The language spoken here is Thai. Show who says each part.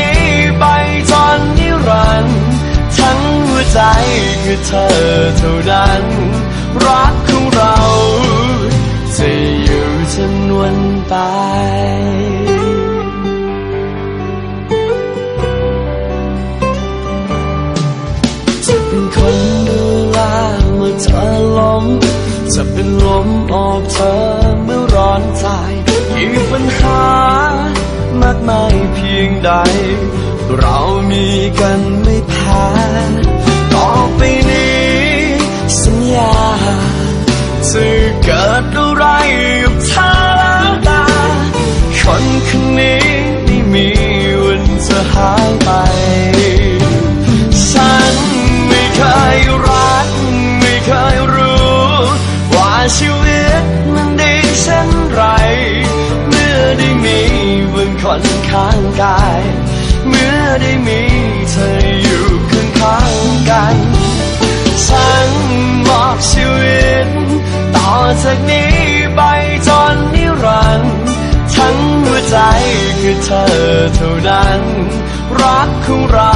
Speaker 1: ี้ ใจคือเธอเท่านั้น รักของเรา จะอยู่จนวันตายจะเป็นคนดูแลเมื่อเธอล้มจะเป็นลมออกเธอเมื่อร้อนใจมีปัญหามากมายเพียงใด เรามีกันไม่แพ้ หายไป ฉันไม่เคยรัก ไม่เคยรู้ ว่าชีวิตมันดีเช่นไร เมื่อได้มีมึงคนข้างกาย เมื่อได้มีเธออยู่ข้างข้างๆกัน ฉันมอบชีวิต ต่อจากนี้ไปจนนิรันดร์ทั้งหัวใจ ธอเท่านั้น รักของเรา